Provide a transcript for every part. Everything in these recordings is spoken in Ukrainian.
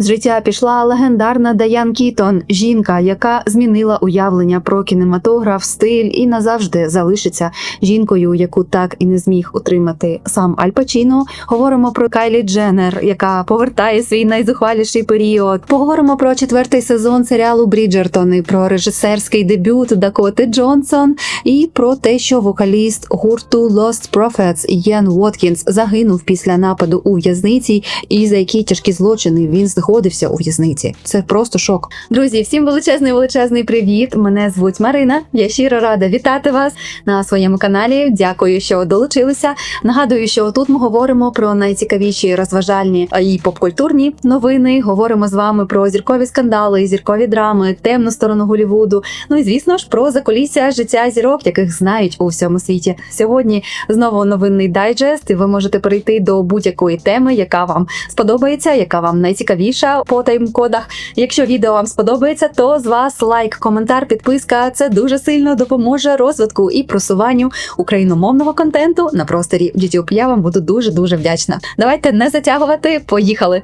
З життя пішла легендарна Даян Кітон, жінка, яка змінила уявлення про кінематограф, стиль і назавжди залишиться жінкою, яку так і не зміг утримати сам Аль Пачіно. Говоримо про Кайлі Дженнер, яка повертає свій найзухваліший період. Поговоримо про четвертий сезон серіалу Бріджертони, про режисерський дебют Дакоти Джонсон і про те, що вокаліст гурту Lost Prophets Єн Уоткінс загинув після нападу у в'язниці, і за які тяжкі злочини він знаходився у в'язниці. Це просто шок. Друзі, всім величезний величезний привіт! Мене звуть Марина. Я щиро рада вітати вас на своєму каналі. Дякую, що долучилися. Нагадую, що тут ми говоримо про найцікавіші розважальні і попкультурні новини. Говоримо з вами про зіркові скандали, зіркові драми, темну сторону Голівуду. Ну і звісно ж про закулісся життя зірок, яких знають у всьому світі. Сьогодні знову новинний дайджест, і ви можете перейти до будь-якої теми, яка вам сподобається, яка вам найцікавіша по тайм-кодах. Якщо відео вам сподобається, то з вас лайк, коментар, підписка. Це дуже сильно допоможе розвитку і просуванню україномовного контенту на просторі YouTube. Я вам буду дуже дуже вдячна. Давайте не затягувати. Поїхали.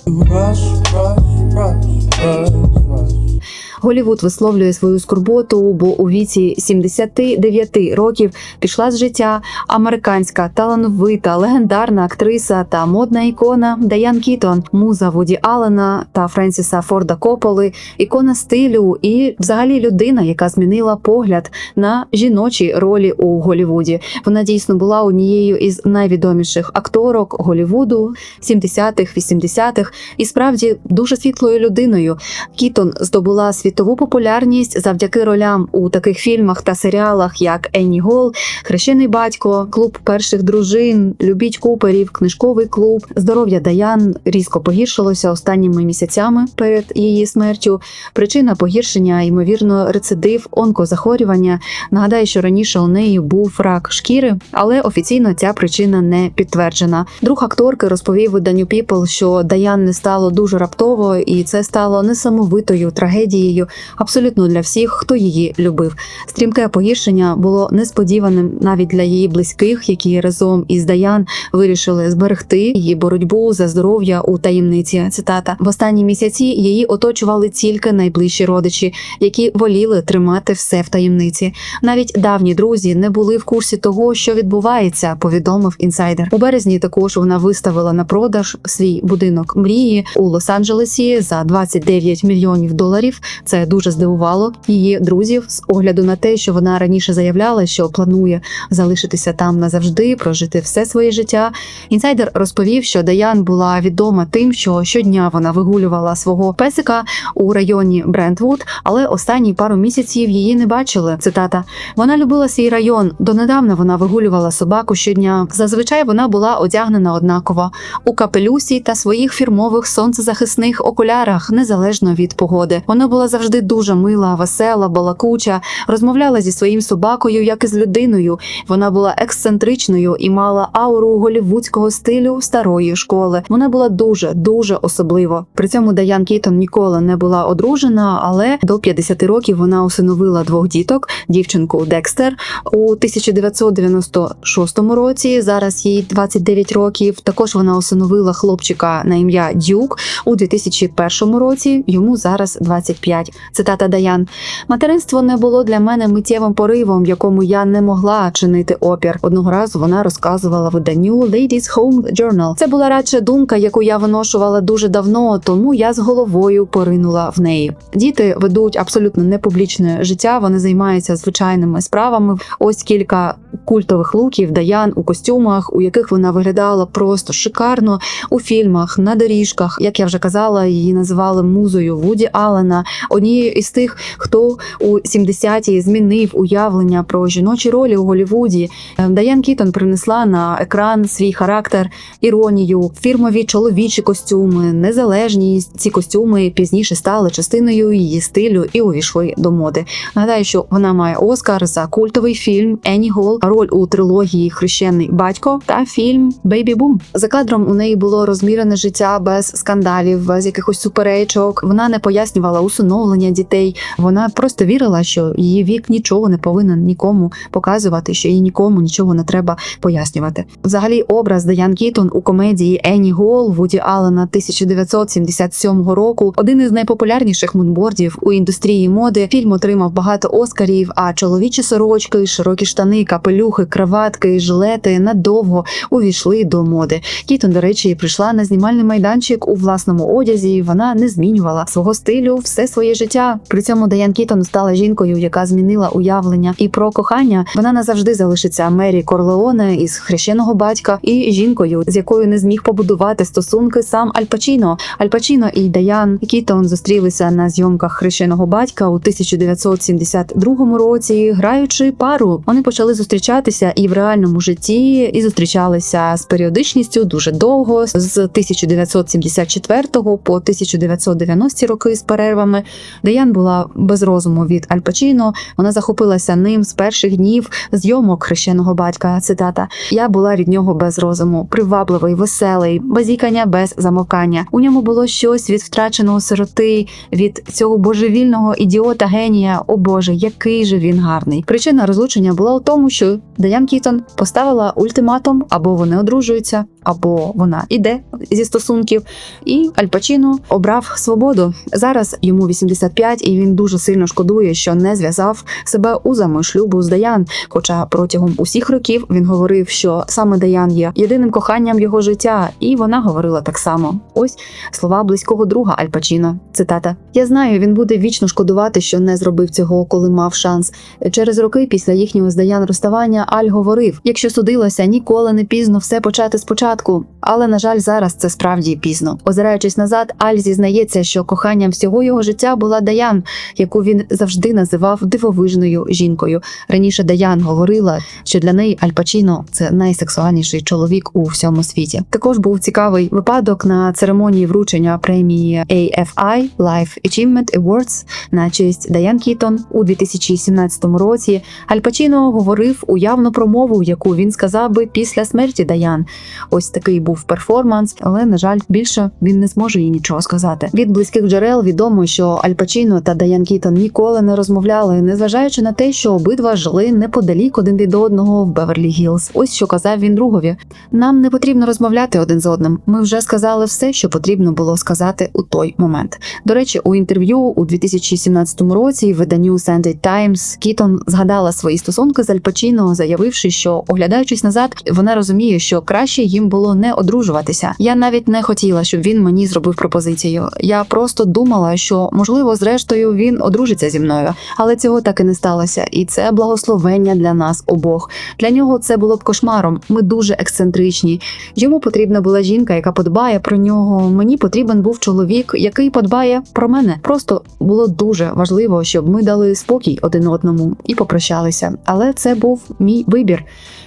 Голівуд висловлює свою скорботу, бо у віці 79 років пішла з життя американська талановита, легендарна актриса та модна ікона Даян Кітон, муза Вуді Аллена та Френсіса Форда Кополи, ікона стилю і, взагалі, людина, яка змінила погляд на жіночі ролі у Голівуді. Вона дійсно була однією із найвідоміших акторок Голівуду 70-х, 80-х і справді дуже світлою людиною. Кітон здобула світову популярність завдяки ролям у таких фільмах та серіалах, як Енні Гол, Хрещений батько, клуб перших дружин, Любіть Куперів, книжковий клуб. Здоров'я Даян різко погіршилося останніми місяцями перед її смертю. Причина погіршення, ймовірно, рецидив онкозахворювання. Нагадаю, що раніше у неї був рак шкіри, але офіційно ця причина не підтверджена. Друг акторки розповів виданню People, що Даян не стало дуже раптово, і це стало несамовитою трагедією абсолютно для всіх, хто її любив. Стрімке погіршення було несподіваним навіть для її близьких, які разом із Даян вирішили зберегти її боротьбу за здоров'я у таємниці. Цитата в останні місяці її оточували тільки найближчі родичі, які воліли тримати все в таємниці. Навіть давні друзі не були в курсі того, що відбувається. Повідомив інсайдер. У березні також вона виставила на продаж свій будинок мрії у Лос-Анджелесі за 29 мільйонів доларів. Це дуже здивувало її друзів з огляду на те, що вона раніше заявляла, що планує залишитися там назавжди, прожити все своє життя. Інсайдер розповів, що Даян була відома тим, що щодня вона вигулювала свого песика у районі Брентвуд, але останні пару місяців її не бачили. Цитата: вона любила свій район. Донедавна вона вигулювала собаку щодня. Зазвичай вона була одягнена однаково у капелюсі та своїх фірмових сонцезахисних окулярах, незалежно від погоди. Вона була завжди дуже мила, весела, балакуча, розмовляла зі своїм собакою, як і з людиною. Вона була ексцентричною і мала ауру голівудського стилю старої школи. Вона була дуже дуже особливо. При цьому Даян Кітон ніколи не була одружена, але до 50 років вона усиновила двох діток: дівчинку Декстер у 1996 році. Зараз їй 29 років. Також вона усиновила хлопчика на ім'я Дюк у 2001 році. Йому зараз 25. Цитата Даян: Материнство не було для мене миттєвим поривом, якому я не могла чинити опір. Одного разу вона розказувала виданню Ladies Home Journal. Це була радше думка, яку я виношувала дуже давно, тому я з головою поринула в неї. Діти ведуть абсолютно непублічне життя. Вони займаються звичайними справами. Ось кілька культових луків Даян у костюмах, у яких вона виглядала просто шикарно у фільмах, на доріжках. Як я вже казала, її називали музою Вуді Аллена, однією із тих, хто у 70-ті змінив уявлення про жіночі ролі у Голлівуді. Е, Даян Кітон принесла на екран свій характер, іронію, фірмові чоловічі костюми, незалежність. Ці костюми пізніше стали частиною її стилю і увійшли до моди. Нагадаю, що вона має Оскар за культовий фільм Енні Гол, роль у трилогії Хрещений батько та фільм Бейбі Бум. За кадром у неї було розмірене життя без скандалів, без якихось суперечок. Вона не пояснювала усиновлення дітей. Вона просто вірила, що її вік нічого не повинен нікому показувати, що їй нікому нічого не треба пояснювати. Взагалі, образ Даян Кітон у комедії Енні Гол Вуді Аллена 1977 року один із найпопулярніших мудбордів у індустрії моди. Фільм отримав багато оскарів. А чоловічі сорочки, широкі штани, капелюхи, краватки, жилети надовго увійшли до моди. Кітон, до речі, прийшла на знімальний майданчик у власному одязі. Вона не змінювала свого стилю все своє життя. При цьому Даян Кітон стала жінкою, яка змінила уявлення і про кохання. Вона назавжди залишиться Мері Корлеоне із хрещеного батька і жінкою, з якою не зміг побудувати стосунки сам Аль Пачіно. Аль Пачіно і Даян Кітон зустрілися на зйомках хрещеного батька у 1972 році, граючи пару. Вони почали зустрічатися і в реальному житті, і зустрічалися з періодичністю дуже довго, з 1974 по 1990 роки з перервами. Даян була без розуму від Аль Пачіно. Вона захопилася ним з перших днів зйомок хрещеного батька. Цитата: Я була від нього без розуму, привабливий, веселий, базікання без замовкання. У ньому було щось від втраченого сироти, від цього божевільного ідіота генія. О Боже, який же він гарний. Причина розлучення була у тому, що Даян Кітон поставила ультиматум, або вони одружуються, або вона іде зі стосунків. І Аль Пачіно обрав свободу. Зараз йому 85, і він дуже сильно шкодує, що не зв'язав себе узами шлюбу з Даян. Хоча протягом усіх років він говорив, що саме Даян є єдиним коханням його життя, і вона говорила так само. Ось слова близького друга Аль Пачіно. Цитата: Я знаю, він буде вічно шкодувати, що не зробив цього, коли мав шанс. Через роки після їхнього з Даян розставання Аль говорив: якщо судилося, ніколи не пізно все почати спочатку. Але на жаль, зараз це справді пізно. Озираючись назад, Аль зізнається, що коханням всього його життя була Даян, яку він завжди називав дивовижною жінкою. Раніше Даян говорила, що для неї Аль Пачіно це найсексуальніший чоловік у всьому світі. Також був цікавий випадок на церемонії вручення премії AFI Life Achievement Awards на честь Даян Кітон у 2017 році. Аль Пачіно говорив уявну промову, яку він сказав би після смерті Даян. Ось такий був перформанс, але на жаль, більше він не зможе їй нічого сказати. Від близьких джерел відомо, що Аль Пачіно та Даян Кітон ніколи не розмовляли, незважаючи на те, що обидва жили неподалік один від одного в Беверлі Гілз. Ось що казав він другові: нам не потрібно розмовляти один з одним. Ми вже сказали все, що потрібно було сказати у той момент. До речі, у інтерв'ю у 2017 році виданню Sunday Times Кітон згадала свої стосунки з Аль Пачіно, заявивши, що оглядаючись назад, вона розуміє, що краще їм було не одружуватися. Я навіть не хотіла, щоб він мені зробив пропозицію. Я просто думала, що можливо, зрештою, він одружиться зі мною, але цього так і не сталося. І це благословення для нас обох. Для нього це було б кошмаром. Ми дуже ексцентричні. Йому потрібна була жінка, яка подбає про нього. Мені потрібен був чоловік, який подбає про мене. Просто було дуже важливо, щоб ми дали спокій один одному і попрощалися. Але це був мій вибір.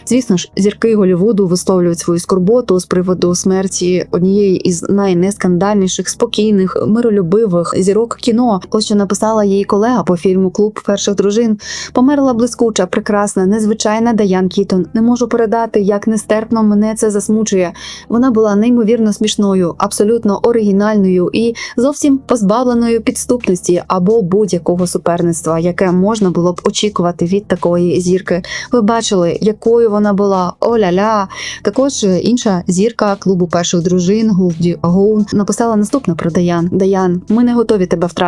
Звісно ж, зірки Голівуду висловлюють свою скорботу з приводу смерті однієї із найнескандальніших, спокійних, миролюбивих зірок кіно. Ось що написала її колега по фільму Клуб перших дружин. Померла блискуча, прекрасна, незвичайна Даян Кітон. Не можу передати, як нестерпно мене це засмучує. Вона була неймовірно смішною, абсолютно оригінальною і зовсім позбавленою підступності або будь-якого суперництва, яке можна було б очікувати від такої зірки. Ви бачили, якою вона була оля-ля. Також інша зірка клубу перших дружин Гулді Гоун написала наступне про Даян: Даян, ми не готові тебе втратити.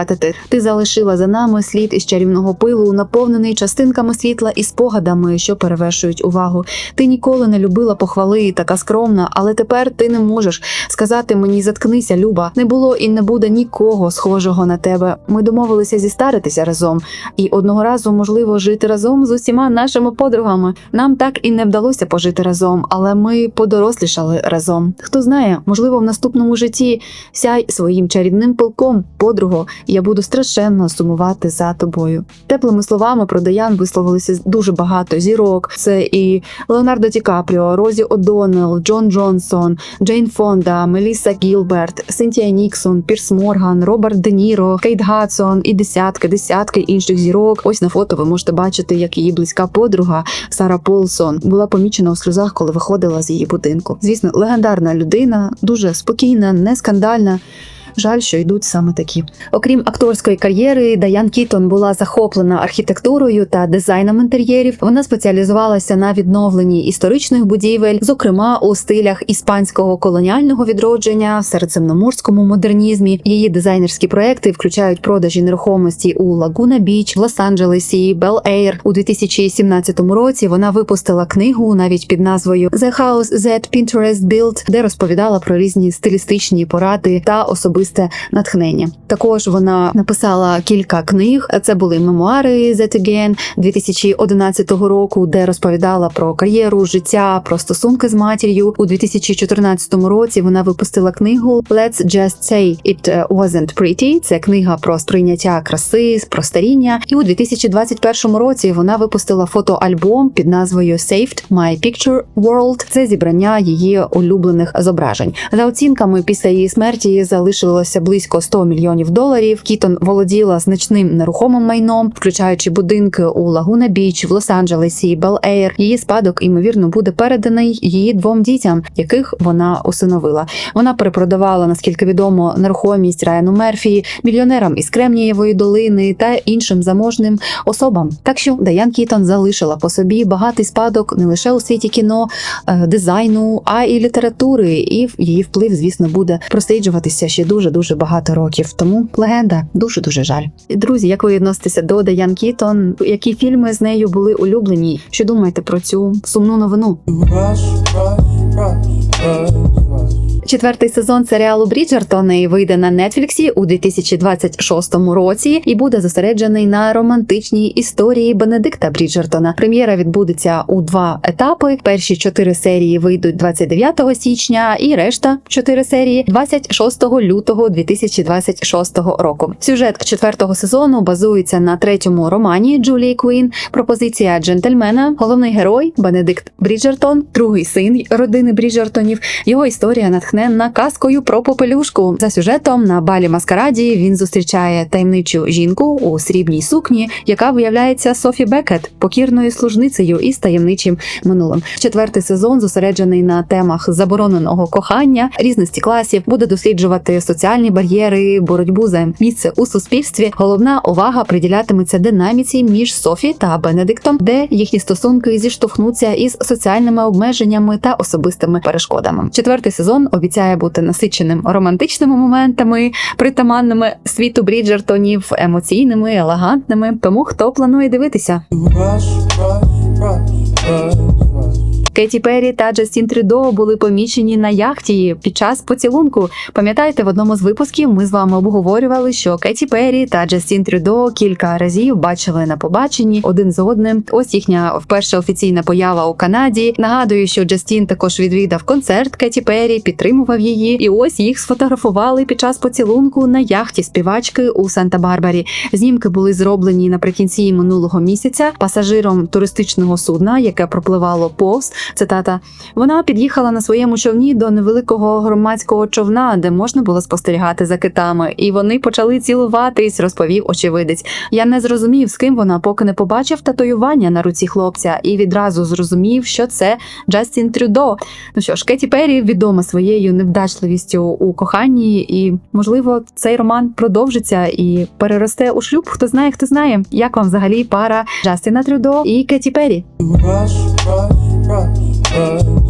Ти залишила за нами слід із чарівного пилу, наповнений частинками світла і спогадами, що перевершують увагу. Ти ніколи не любила похвали, така скромна, але тепер ти не можеш сказати мені заткнися, Люба. Не було і не буде нікого схожого на тебе. Ми домовилися зістаритися разом, і одного разу можливо жити разом з усіма нашими подругами. Нам так і не вдалося пожити разом, але ми подорослішали разом. Хто знає, можливо, в наступному житті сяй своїм чарівним пилком, подруго, і я буду страшенно сумувати за тобою. Теплими словами про Даян висловилися дуже багато зірок. Це і Леонардо Ді Капріо, Розі О'Доннелл, Джон Джонсон, Джейн Фонда, Мелісса Гілберт, Синтія Ніксон, Пірс Морган, Роберт Де Ніро, Кейт Гадсон і десятки, десятки інших зірок. Ось на фото ви можете бачити, як її близька подруга Сара Полсон була помічена у сльозах, коли виходила з її будинку. Звісно, легендарна людина, дуже спокійна, не скандальна. Жаль, що йдуть саме такі. Окрім акторської кар'єри, Даян Кітон була захоплена архітектурою та дизайном інтер'єрів. Вона спеціалізувалася на відновленні історичних будівель, зокрема у стилях іспанського колоніального відродження, середземноморському модернізмі. Її дизайнерські проекти включають продажі нерухомості у Лагуна Біч, в Лос-Анджелесі, Бел Ейр. У 2017 році вона випустила книгу навіть під назвою The House That Pinterest Built, де розповідала про різні стилістичні поради та особисте натхнення. Також вона написала кілька книг. Це були мемуари That Again 2011 року, де розповідала про кар'єру, життя, про стосунки з матір'ю. У 2014 році вона випустила книгу Let's Just Say It Wasn't Pretty. Це книга про сприйняття краси, про старіння. І у 2021 році вона випустила фотоальбом під назвою Saved My Picture World. Це зібрання її улюблених зображень. За оцінками, після її смерті залишилося близько 100 мільйонів доларів. Кітон володіла значним нерухомим майном, включаючи будинки у Лагуна Біч, в Лос-Анджелесі, Бел Ейр. Її спадок ймовірно буде переданий її двом дітям, яких вона усиновила. Вона перепродавала, наскільки відомо, нерухомість Райану Мерфі, мільйонерам із Кремнієвої долини та іншим заможним особам. Так що Даян Кітон залишила по собі багатий спадок не лише у світі кіно, е, дизайну, а й літератури. І її вплив, звісно, буде просліджуватися ще дуже дуже багато років. Тому легенда дуже дуже жаль. Друзі, як ви відноситеся до Даян Кітон? Які фільми з нею були улюблені? Що думаєте про цю сумну новину? Rush, rush, rush, rush. Четвертий сезон серіалу Бріджертони вийде на Нетфліксі у 2026 році і буде зосереджений на романтичній історії Бенедикта Бріджертона. Прем'єра відбудеться у два етапи. Перші чотири серії вийдуть 29 січня, і решта чотири серії 26 лютого 2026 року. Сюжет четвертого сезону базується на третьому романі Джулії Квін Пропозиція джентльмена. Головний герой Бенедикт Бріджертон, другий син родини Бріджертонів. Його історія натхненна казкою про попелюшку. За сюжетом на балі маскараді він зустрічає таємничу жінку у срібній сукні, яка виявляється Софі Бекет, покірною служницею із таємничим минулим. Четвертий сезон зосереджений на темах забороненого кохання, різності класів, буде досліджувати соціальні бар'єри, боротьбу за місце у суспільстві. Головна увага приділятиметься динаміці між Софі та Бенедиктом, де їхні стосунки зіштовхнуться із соціальними обмеженнями та особистими перешкодами. Четвертий сезон обіцяє бути насиченим романтичними моментами, притаманними світу Бріджертонів, емоційними, елегантними. Тому хто планує дивитися? Rush, rush, rush, rush. Кеті Перрі та Джастін Трюдо були помічені на яхті під час поцілунку. Пам'ятаєте, в одному з випусків ми з вами обговорювали, що Кеті Перрі та Джастін Трюдо кілька разів бачили на побаченні один з одним. Ось їхня вперше офіційна поява у Канаді. Нагадую, що Джастін також відвідав концерт Кеті Перрі, підтримував її, і ось їх сфотографували під час поцілунку на яхті співачки у Санта-Барбарі. Знімки були зроблені наприкінці минулого місяця пасажиром туристичного судна, яке пропливало повз. Цитата: вона під'їхала на своєму човні до невеликого громадського човна, де можна було спостерігати за китами, і вони почали цілуватись, розповів очевидець. Я не зрозумів, з ким вона, поки не побачив татуювання на руці хлопця, і відразу зрозумів, що це Джастін Трюдо. Ну що ж, Кеті Перрі відома своєю невдачливістю у коханні, і можливо цей роман продовжиться і переросте у шлюб. Хто знає, хто знає, як вам взагалі пара Джастіна Трюдо і Кеті Перрі. Rush, rush,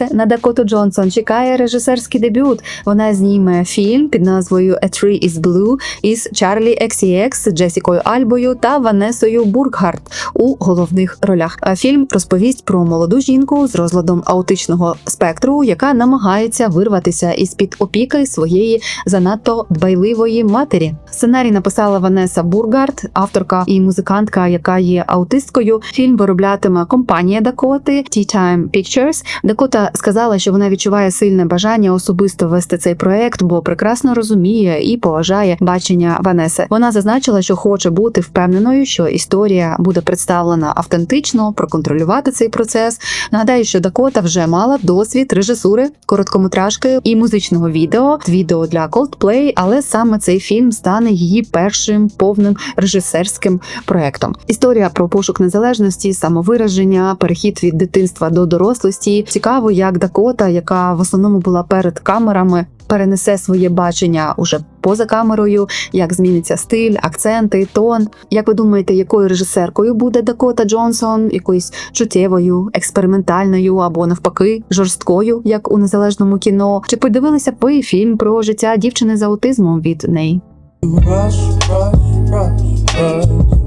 rush, rush, rush. Це на Дакоту Джонсон чекає режисерський дебют. Вона зніме фільм під назвою A Tree is Blue із Чарлі XCX, Джесікою Альбою та Ванесою Бургхарт у головних ролях. А фільм розповість про молоду жінку з розладом аутичного спектру, яка намагається вирватися із під опіки своєї занадто дбайливої матері. Сценарій написала Ванеса Бургарт, авторка і музикантка, яка є аутисткою. Фільм вироблятиме компанія Дакоти Tea Time Pictures. Дакота сказала, що вона відчуває сильне бажання особисто вести цей проект, бо прекрасно розуміє і поважає бачення Ванеси. Вона зазначила, що хоче бути впевненою, що історія буде представлена автентично, проконтролювати цей процес. Нагадаю, що Дакота вже мала досвід режисури, короткометражки і музичного відео, відео для Coldplay, але саме цей фільм стане її першим повним режисерським проектом. Історія про пошук незалежності, самовираження, перехід від дитинства до дорослості. Цікаво, як Дакота, яка в основному була перед камерами. Перенесе своє бачення уже поза камерою, як зміниться стиль, акценти, тон. Як ви думаєте, якою режисеркою буде Дакота Джонсон? Якоюсь чуттєвою, експериментальною або навпаки жорсткою, як у незалежному кіно? Чи подивилися б ви фільм про життя дівчини з аутизмом від неї? Rush, rush, rush, rush,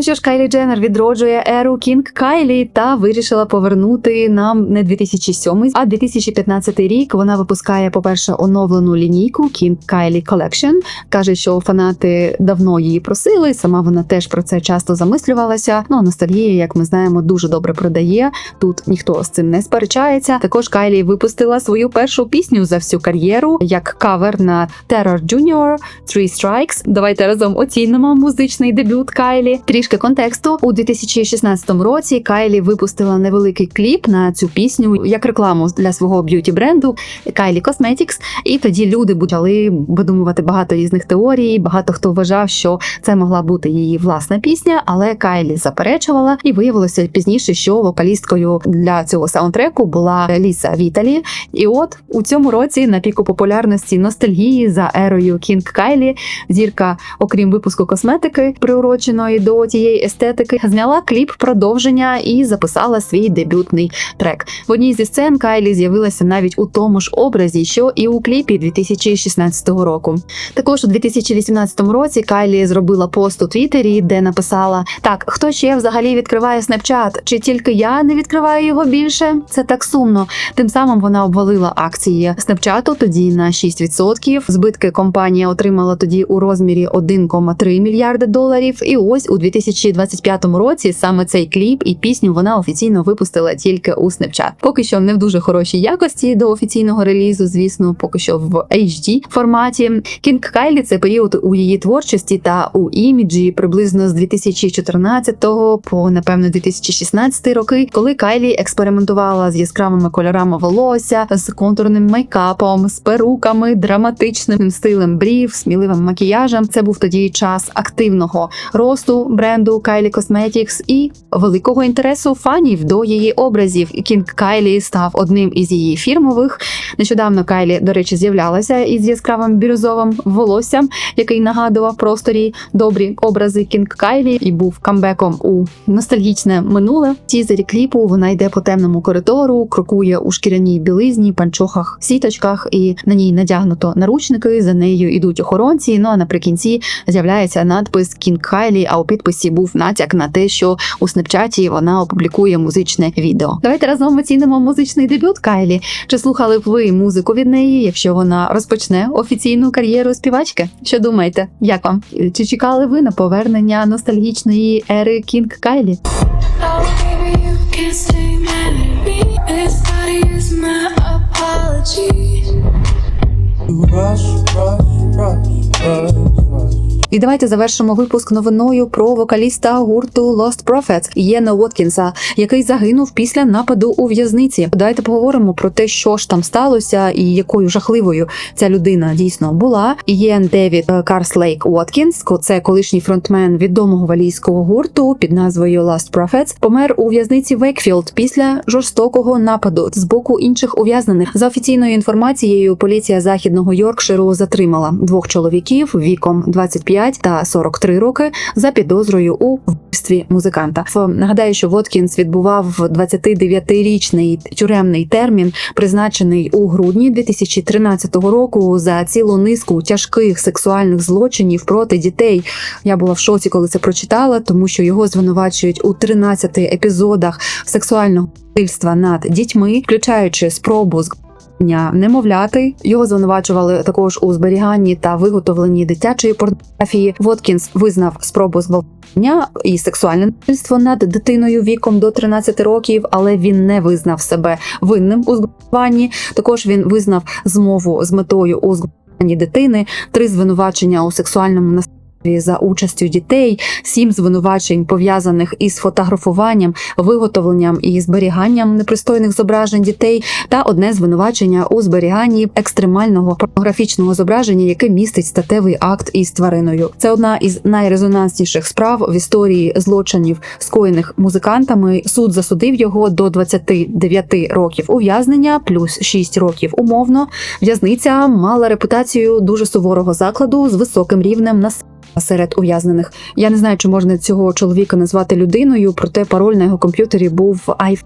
Ну що ж, Кайлі Дженнер відроджує еру Кінг Кайлі та вирішила повернути нам не 2007, а 2015 рік. Вона випускає, по-перше, оновлену лінійку King Kylie Collection. каже, що фанати давно її просили. Сама вона теж про це часто замислювалася. Ну а ностальгія, як ми знаємо, дуже добре продає. Тут ніхто з цим не сперечається. Також Кайлі випустила свою першу пісню за всю кар'єру як кавер на Terror Junior Three Strikes. Давайте разом оцінимо музичний дебют Кайлі. Трішки контексту у 2016 році Кайлі випустила невеликий кліп на цю пісню як рекламу для свого б'юті бренду Kylie Cosmetics. І тоді люди почали видумувати багато різних теорій. Багато хто вважав, що це могла бути її власна пісня, але Кайлі заперечувала, і виявилося пізніше, що вокалісткою для цього саундтреку була Ліса Віталі. І от у цьому році на піку популярності ностальгії за ерою Кінг Кайлі зірка, окрім випуску косметики, приуроченої до тієї естетики, зняла кліп продовження і записала свій дебютний трек. В одній зі сцен Кайлі з'явилася навіть у тому ж образі, що і у кліпі 2016 року. Також у 2018 році Кайлі зробила пост у Твіттері, де написала: Так, хто ще взагалі відкриває Snapchat? Чи тільки я не відкриваю його більше? Це так сумно. Тим самим вона обвалила акції Snapchat тоді на 6%. Збитки компанія отримала тоді у розмірі 1,3 мільярди доларів. І ось у 2025 році саме цей кліп і пісню вона офіційно випустила тільки у Snapchat. Поки що не в дуже хорошій якості до офіційного релізу, звісно, поки що в HD форматі. Кінг Кайлі це період у її творчості та у іміджі приблизно з 2014 по напевно 2016 роки, коли Кайлі експериментувала з яскравими кольорами волосся, з контурним мейкапом, з перуками, драматичним стилем брів, сміливим макіяжем. Це був тоді час активного росту бренду Kylie Cosmetics і великого інтересу фанів до її образів. Кінг Кайлі став одним із її фірмових. Нещодавно Кайлі, до речі, з'являлася із яскравим бірюзовим волоссям, який нагадував просторі добрі образи Кінг Кайлі, і був камбеком у ностальгічне минуле. В тізері кліпу вона йде по темному коридору, крокує у шкіряній білизні, панчохах, сіточках, і на ній надягнуто наручники. За нею йдуть охоронці. Ну а наприкінці з'являється надпис Кінг Кайлі. А у підписі був натяк на те, що у снапчаті вона опублікує музичне відео. Давайте разом оцінимо музичний дебют Кайлі. Чи слухали б ви музику від неї, якщо вона розпочне офіційну кар'єру співачки? Що думаєте? Як вам? Чи чекали ви на повернення ностальгічної ери Кінг Кайлі? Rush, rush, rush, rush. І давайте завершимо випуск новиною про вокаліста гурту Lost Prophets Єна Уоткінса, який загинув після нападу у в'язниці. Давайте поговоримо про те, що ж там сталося, і якою жахливою ця людина дійсно була. Єн Девід е, Карслейк Уоткінс, це колишній фронтмен відомого валійського гурту під назвою Lost Prophets, помер у в'язниці Вейкфілд після жорстокого нападу з боку інших ув'язнених. За офіційною інформацією, поліція західного Йоркширу затримала двох чоловіків віком 25 та 43 роки за підозрою у вбивстві музиканта. Нагадаю, що Воткінс відбував 29-річний тюремний термін, призначений у грудні 2013 року за цілу низку тяжких сексуальних злочинів проти дітей. Я була в шоці, коли це прочитала, тому що його звинувачують у 13 епізодах сексуального насильства над дітьми, включаючи спробу з Дня немовляти його звинувачували також у зберіганні та виготовленні дитячої порнографії. Воткінс визнав спробу зґвалтування і сексуальне насильство над дитиною віком до 13 років, але він не визнав себе винним у зґвалтуванні. Також він визнав змову з метою у зґвалтуванні дитини, три звинувачення у сексуальному насильстві за участю дітей, сім звинувачень пов'язаних із фотографуванням, виготовленням і зберіганням непристойних зображень дітей, та одне звинувачення у зберіганні екстремального порнографічного зображення, яке містить статевий акт із твариною. Це одна із найрезонансніших справ в історії злочинів, скоєних музикантами. Суд засудив його до 29 років ув'язнення, плюс 6 років умовно. В'язниця мала репутацію дуже суворого закладу з високим рівнем насильства серед ув'язнених. Я не знаю, чи можна цього чоловіка назвати людиною, проте пароль на його комп'ютері був I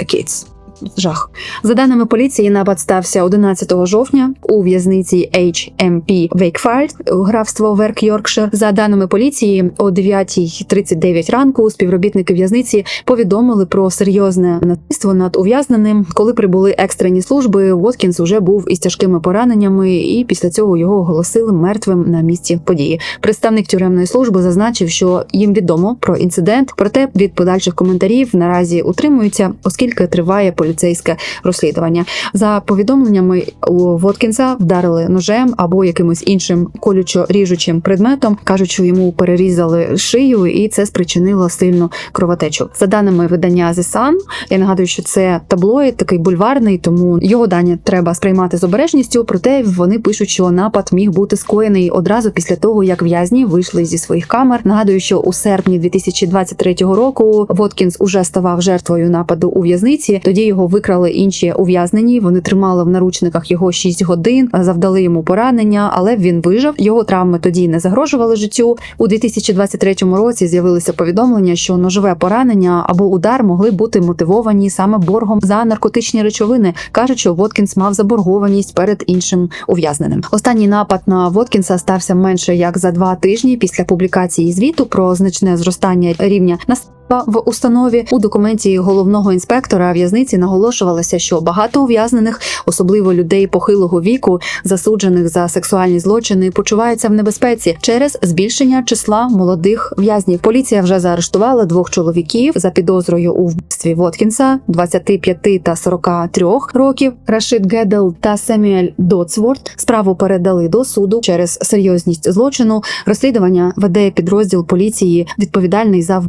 kids. Жах. За даними поліції, напад стався 11 жовтня у в'язниці HMP Wakefield, графство Верк Йоркшир. За даними поліції, о 9.39 ранку співробітники в'язниці повідомили про серйозне насильство над ув'язненим. Коли прибули екстрені служби, Воткінс уже був із тяжкими пораненнями, і після цього його оголосили мертвим на місці події. Представник тюремної служби зазначив, що їм відомо про інцидент, проте від подальших коментарів наразі утримуються, оскільки триває поліцейське розслідування. За повідомленнями у Воткінса вдарили ножем або якимось іншим колючо-ріжучим предметом. кажуть, що йому перерізали шию, і це спричинило сильну кровотечу. За даними видання The Sun, я нагадую, що це таблоїд такий бульварний, тому його дані треба сприймати з обережністю. Проте вони пишуть, що напад міг бути скоєний одразу після того, як в'язні вийшли зі своїх камер. Нагадую, що у серпні 2023 року Воткінс уже ставав жертвою нападу у в'язниці. Тоді його викрали інші ув'язнені. Вони тримали в наручниках його 6 годин, завдали йому поранення, але він вижив. Його травми тоді не загрожували життю. У 2023 році з'явилися повідомлення, що ножове поранення або удар могли бути мотивовані саме боргом за наркотичні речовини. кажуть, що Воткінс мав заборгованість перед іншим ув'язненим. Останній напад на Воткінса стався менше як за два тижні після публікації звіту про значне зростання рівня насильства в установі у документі головного інспектора в'язниці наголошувалося, що багато ув'язнених, особливо людей похилого віку, засуджених за сексуальні злочини, почуваються в небезпеці через збільшення числа молодих в'язнів. Поліція вже заарештувала двох чоловіків за підозрою у вбивстві Воткінса 25 та 43 років. Рашид Гедел та Семюель Доцворт справу передали до суду через серйозність злочину. Розслідування веде підрозділ поліції, відповідальний за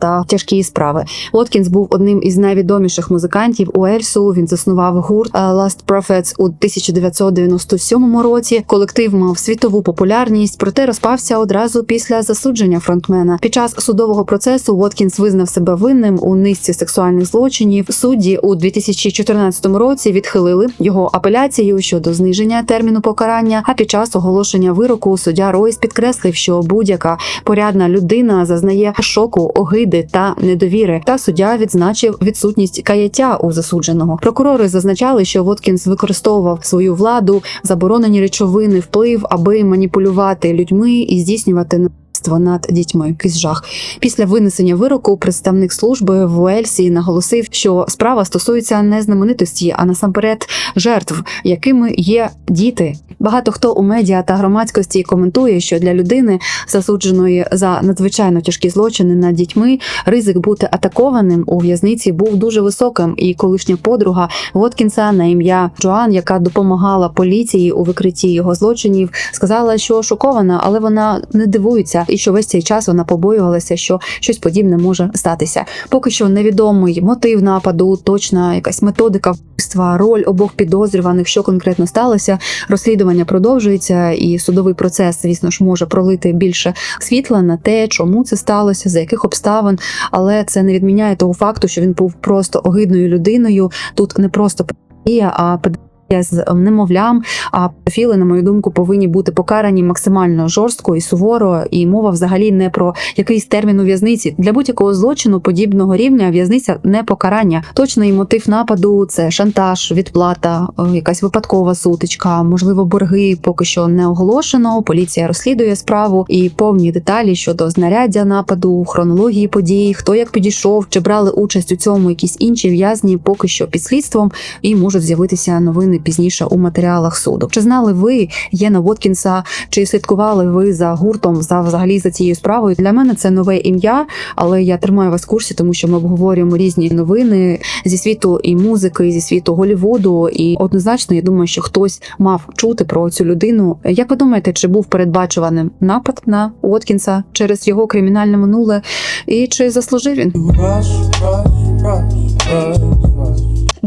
та тяжкі справи. Воткінс був одним із найвідоміших музикантів Уельсу. Він заснував гурт е, Last Prophets у 1997 році. Колектив мав світову популярність, проте розпався одразу після засудження фронтмена. Під час судового процесу Воткінс визнав себе винним у низці сексуальних злочинів. Судді у 2014 році відхилили його апеляцію щодо зниження терміну покарання. А під час оголошення вироку суддя Ройс підкреслив, що будь-яка порядна людина зазнає шоку, огиди та недовіри. Та суддя відзначив відсутність каяття у засудженого. Прокурори зазначали, що Воткінс використовував свою владу, заборонені речовини, вплив, аби маніпулювати людьми і здійснювати насильство над дітьми. Якийсь жах. Після винесення вироку представник служби в Уельсі наголосив, що справа стосується не знаменитості, а насамперед жертв, якими є діти. Багато хто у медіа та громадськості коментує, що для людини, засудженої за надзвичайно тяжкі злочини над дітьми, ризик бути атакованим у в'язниці був дуже високим. І колишня подруга Воткінса на ім'я Джоан, яка допомагала поліції у викритті його злочинів, сказала, що шокована, але вона не дивується, і що весь цей час вона побоювалася, що щось подібне може статися. Поки що невідомий мотив нападу, точна якась методика вбивства, роль обох підозрюваних, що конкретно сталося. Розслідування продовжується, і судовий процес, звісно ж, може пролити більше світла на те, чому це сталося, за яких обставин, але це не відміняє того факту, що він був просто огидною людиною. Тут не просто педагогія, а педагогія з немовлям. А педофіли, на мою думку, повинні бути покарані максимально жорстко і суворо. І мова взагалі не про якийсь термін у в'язниці. Для будь-якого злочину подібного рівня в'язниця не покарання. Точний мотив нападу це шантаж, відплата, е, якась випадкова сутичка, можливо, борги поки що не оголошено. Поліція розслідує справу і повні деталі щодо знаряддя нападу, хронології подій, хто як підійшов, чи брали участь у цьому якісь інші в'язні, поки що під слідством, і можуть з'явитися новини стане пізніше у матеріалах суду. Чи знали ви Єна Воткінса? Чи слідкували ви за гуртом за взагалі за цією справою? Для мене це нове ім'я, але я тримаю вас в курсі, тому що ми обговорюємо різні новини зі світу і музики, зі світу Голівуду. І однозначно, я думаю, що хтось мав чути про цю людину. Як ви думаєте, чи був передбачуваним напад на Уоткінса через його кримінальне минуле? І чи заслужив він? Rush, rush, rush, rush.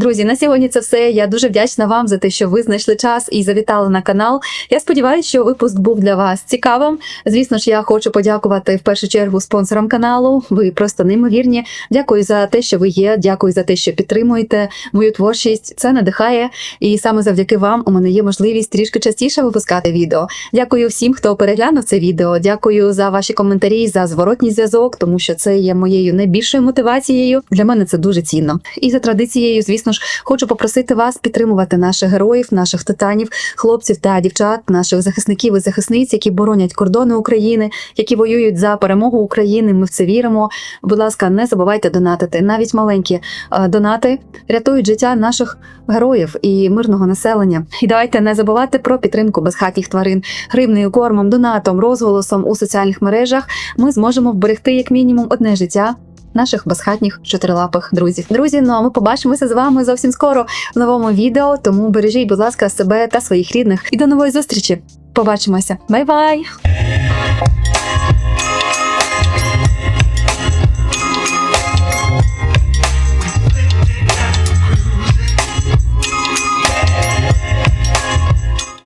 Друзі, на сьогодні це все. Я дуже вдячна вам за те, що ви знайшли час і завітали на канал. Я сподіваюся, що випуск був для вас цікавим. Звісно ж, я хочу подякувати в першу чергу спонсорам каналу. Ви просто неймовірні. Дякую за те, що ви є. Дякую за те, що підтримуєте мою творчість. Це надихає. І саме завдяки вам у мене є можливість трішки частіше випускати відео. Дякую всім, хто переглянув це відео. Дякую за ваші коментарі, за зворотній зв'язок, тому що це є моєю найбільшою мотивацією. Для мене це дуже цінно. І за традицією, звісно ж, хочу попросити вас підтримувати наших героїв, наших титанів, хлопців та дівчат, наших захисників і захисниць, які боронять кордони України, які воюють за перемогу України. Ми в це віримо. Будь ласка, не забувайте донатити. Навіть маленькі е, донати рятують життя наших героїв і мирного населення. І давайте не забувати про підтримку безхатніх тварин гривнею, кормом, донатом, розголосом у соціальних мережах. Ми зможемо вберегти як мінімум одне життя. Наших безхатніх чотирилапих друзів. Друзі, ну а ми побачимося з вами зовсім скоро в новому відео. Тому бережіть, будь ласка, себе та своїх рідних. І до нової зустрічі. Побачимося. Бай-бай!